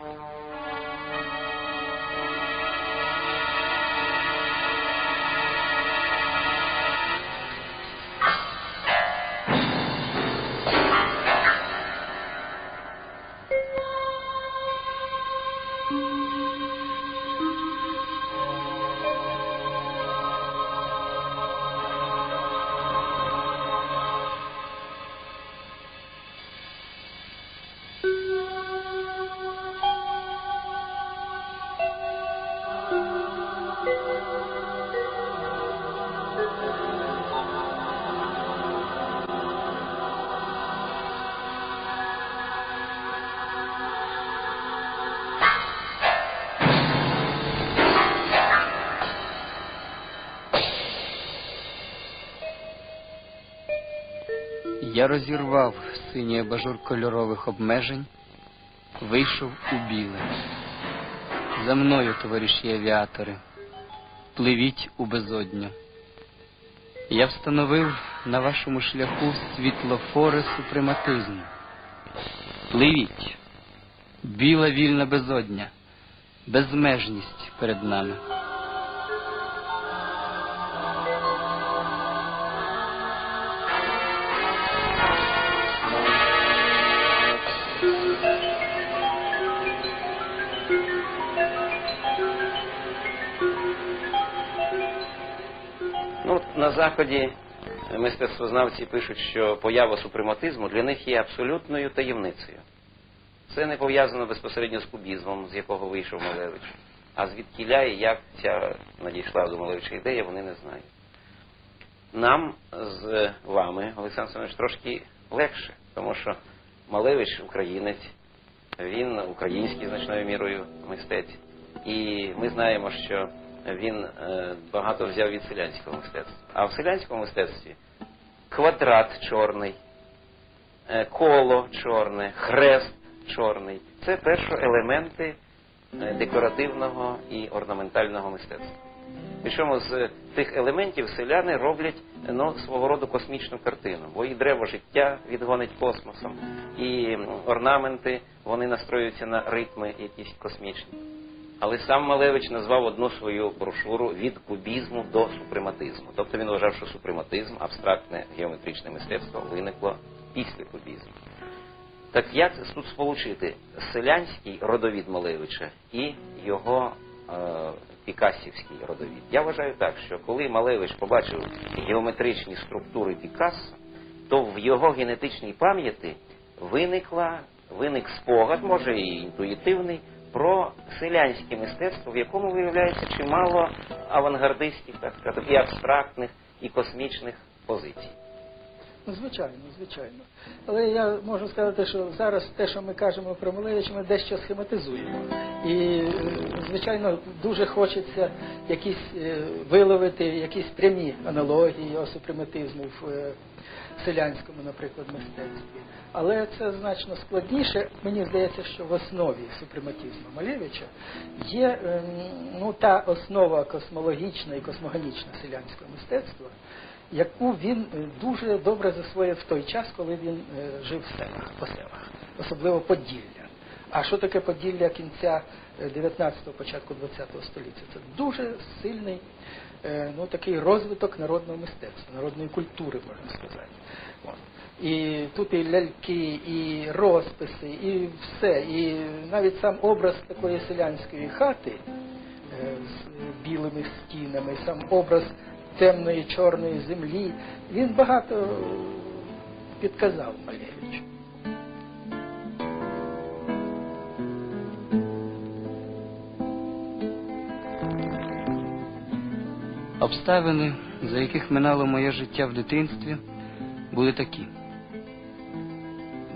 Thank you. Я розірвав синій абажур кольорових обмежень, вийшов у біле. За мною, товариші авіатори, пливіть у безодню. Я встановив на вашому шляху світлофори супрематизму. Пливіть, біла вільна безодня, безмежність перед нами. Заході мистецтвознавці пишуть, що поява супрематизму для них є абсолютною таємницею. Це не пов'язано безпосередньо з кубізмом, з якого вийшов Малевич. А звідкіля і як ця надійшла до Малевича ідея, вони не знають. Нам з вами, Олександр Семенович, трошки легше, тому що Малевич українець, він український значною мірою мистець. І ми знаємо, що він е, багато взяв від селянського мистецтва. А в селянському мистецтві квадрат чорний, е, коло чорне, хрест чорний. Це перші елементи е, декоративного і орнаментального мистецтва. Причому з тих елементів селяни роблять ну, свого роду космічну картину, бо і древо життя відгонить космосом, і орнаменти вони настроюються на ритми якісь космічні. Але сам Малевич назвав одну свою брошуру від кубізму до супрематизму. Тобто він вважав, що супрематизм, абстрактне геометричне мистецтво, виникло після кубізму. Так як тут сполучити селянський родовід Малевича і його е, пікасівський родовід? Я вважаю так, що коли Малевич побачив геометричні структури Пікассо, то в його генетичній пам'яті виник спогад, може і інтуїтивний, про селянське мистецтво, в якому виявляється чимало авангардистських, так сказати, і абстрактних, і космічних позицій. Ну, звичайно, звичайно. Але я можу сказати, що зараз те, що ми кажемо про Малевича, ми дещо схематизуємо. І, е, звичайно, дуже хочеться якісь е, виловити якісь прямі аналогії його супрематизму в е, селянському, наприклад, мистецтві. Але це значно складніше. Мені здається, що в основі супрематизму Малевича є ем, ну, та основа космологічна і космогонічна селянського мистецтва, яку він е, дуже добре засвоїв в той час, коли він е, жив в селах, по селах, особливо Поділля. А що таке Поділля кінця 19-го, початку 20-го століття? Це дуже сильний е, ну, такий розвиток народного мистецтва, народної культури, можна сказати. І тут і ляльки, і розписи, і все. І навіть сам образ такої селянської хати е, з білими стінами, сам образ темної чорної землі, він багато підказав Малевичу. Обставини, за яких минало моє життя в дитинстві, були такі.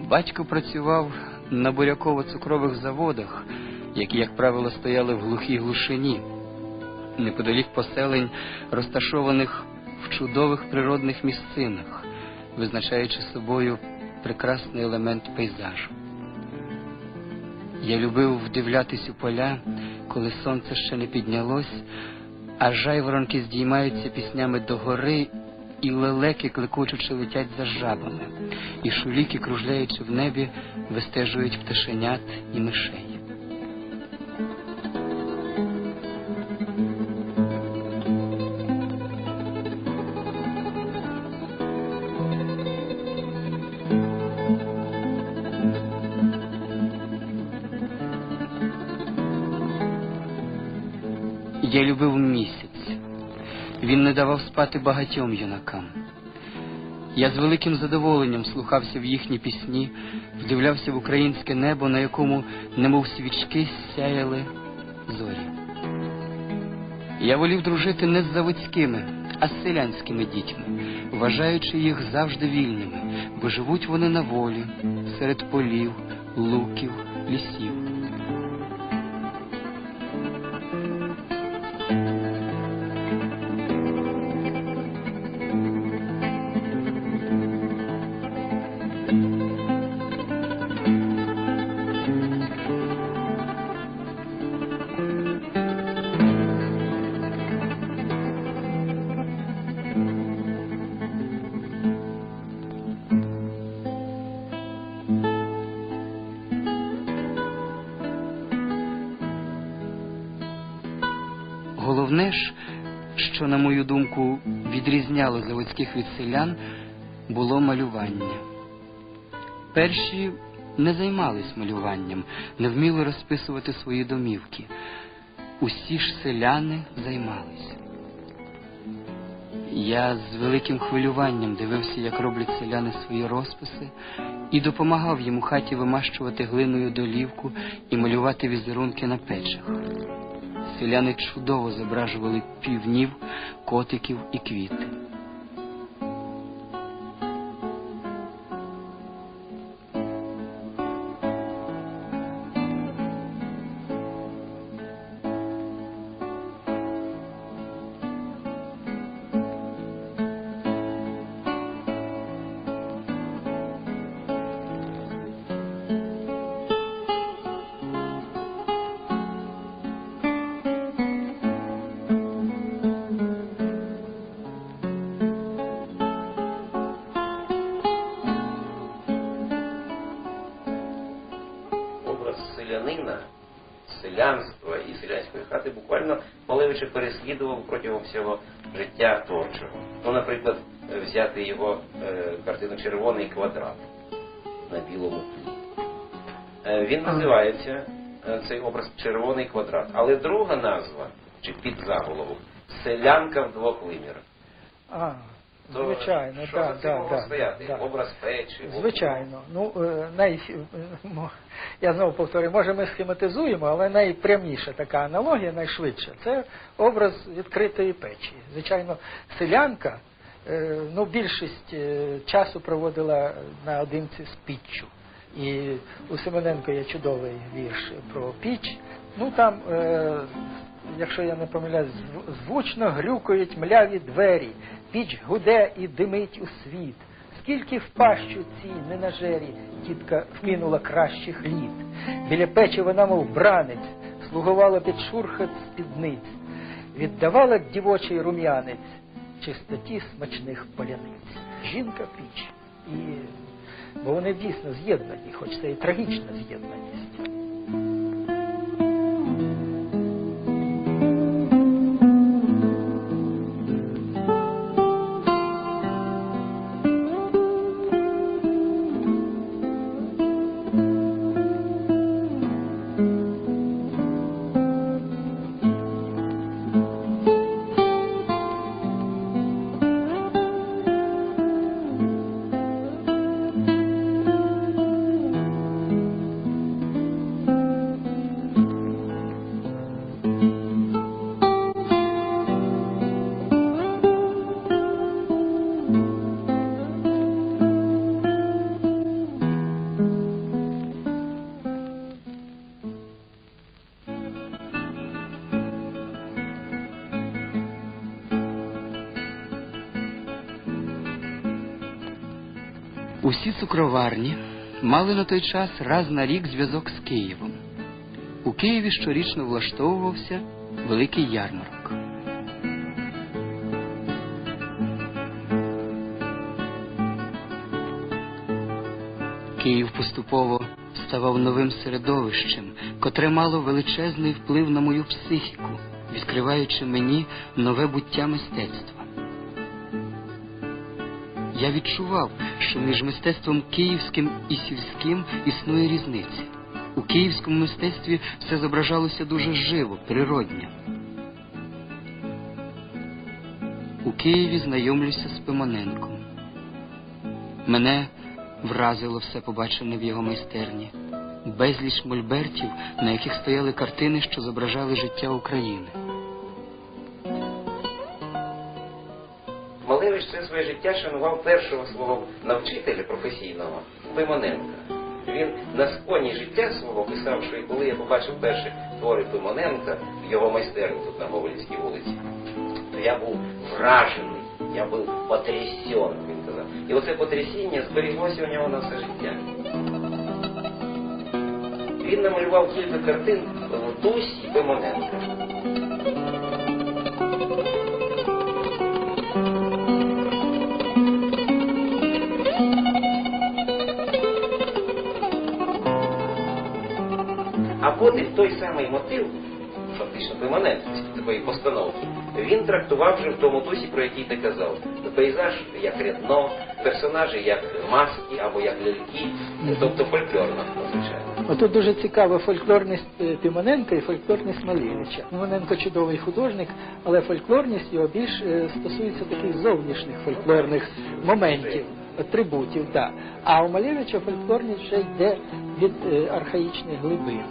Батько працював на буряково-цукрових заводах, які, як правило, стояли в глухій глушині, неподалік поселень, розташованих в чудових природних місцинах, визначаючи собою прекрасний елемент пейзажу. Я любив вдивлятись у поля, коли сонце ще не піднялось, а жайворонки здіймаються піснями догори, і лелеки, клекочучи, летять за жабами, і шуліки, кружляючи в небі, вистежують пташенят і мишей. Я любив місяць. Він не давав спати багатьом юнакам. Я з великим задоволенням слухався в їхні пісні, вдивлявся в українське небо, на якому, немов свічки, сяяли зорі. Я волів дружити не з заводськими, а з селянськими дітьми, вважаючи їх завжди вільними, бо живуть вони на волі, серед полів, луків, лісів. Головне ж, що, на мою думку, відрізняло заводських від селян, було малювання. Перші не займались малюванням, не вміли розписувати свої домівки. Усі ж селяни займались. Я з великим хвилюванням дивився, як роблять селяни свої розписи, і допомагав їм у хаті вимащувати глиною долівку і малювати візерунки на печах. Селяни чудово зображували півнів, котиків і квіти. Селянства і селянської хати буквально Малевича переслідував протягом всього життя творчого. Ну, наприклад, взяти його е, картину Червоний квадрат на білому тлі. Е, він називається е, цей образ Червоний квадрат, але друга назва чи підзаголовок Селянка в двох вимірах. То звичайно, що за так, цим так, так, стояти? так. Образ печі, образ- Звичайно. Ну, е, най... мо- я знову повторюю, може ми схематизуємо, але найпряміша така аналогія, найшвидша, це образ відкритої печі. Звичайно, селянка е, ну, більшість е, часу проводила наодинці з піччю. І у Семененко є чудовий вірш про піч. Ну там, е, якщо я не помиляюсь, зв- звучно грюкають мляві двері, піч гуде і димить у світ. Скільки в пащу цій ненажері тітка вкинула кращих літ. Біля печі вона, мов бранець, слугувала під шурхат спідниць, віддавала дівочий рум'янець чистоті смачних поляниць. Жінка піч. І... Бо вони дійсно з'єднані, хоч це і трагічна з'єднаність. Цукроварні мали на той час раз на рік зв'язок з Києвом. У Києві щорічно влаштовувався великий ярмарок. Київ поступово ставав новим середовищем, котре мало величезний вплив на мою психіку, відкриваючи мені нове буття мистецтва. Я відчував, що між мистецтвом київським і сільським існує різниця. У київському мистецтві все зображалося дуже живо, природньо. Києві знайомлюся з Пимоненком. Мене вразило все побачене в його майстерні, безліч мольбертів, на яких стояли картини, що зображали життя України. Своє життя шанував першого свого навчителя професійного Пимоненка. Він на сконі життя свого писав, що і коли я побачив перші твори Пимоненка в його майстерні тут на Гоголівській вулиці, то я був вражений, я був потрясен, він казав. І оце потрясіння зберіглося у нього на все життя. Він намалював кілька картин в дусі Пимоненка. А той самий мотив, фактично перманентність такої постановки, він трактував вже в тому дусі, про який ти казав. Пейзаж як рядно, персонажі як маски або як ляльки, тобто фольклорно, звичайно. Отут дуже цікава фольклорність е, Тимоненка і фольклорність Малевича. Тимоненко чудовий художник, але фольклорність його більш е, стосується таких зовнішніх фольклорних моментів, атрибутів. Да. А у Малевича фольклорність вже йде від е, архаїчних глибин.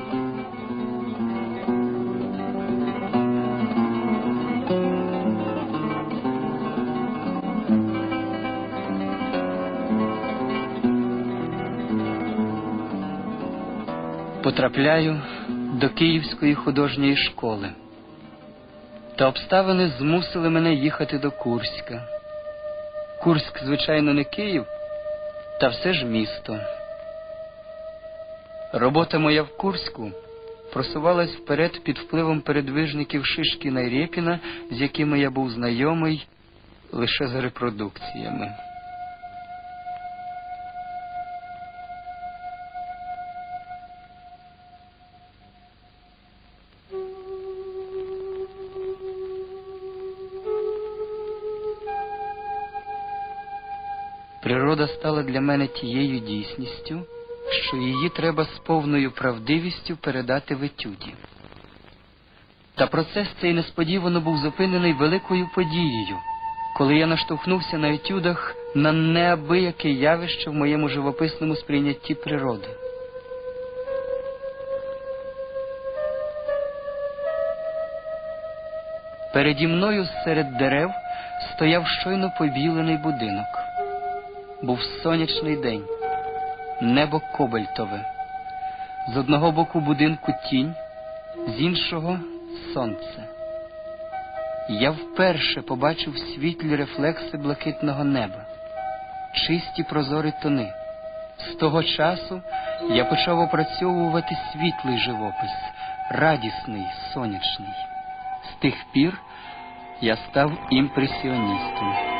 Потрапляю до Київської художньої школи. Та обставини змусили мене їхати до Курська. Курськ, звичайно, не Київ, та все ж місто. Робота моя в Курську просувалась вперед під впливом передвижників Шишкіна і Рєпіна, з якими я був знайомий лише за репродукціями. Природа стала для мене тією дійсністю, що її треба з повною правдивістю передати етюді. Та процес цей несподівано був зупинений великою подією, коли я наштовхнувся на етюдах на неабияке явище в моєму живописному сприйнятті природи. Переді мною серед дерев стояв щойно побілений будинок. Був сонячний день, небо кобальтове. З одного боку будинку тінь, з іншого сонце. Я вперше побачив світлі рефлекси блакитного неба, чисті прозорі тони. З того часу я почав опрацьовувати світлий живопис, радісний, сонячний. З тих пір я став імпресіоністом.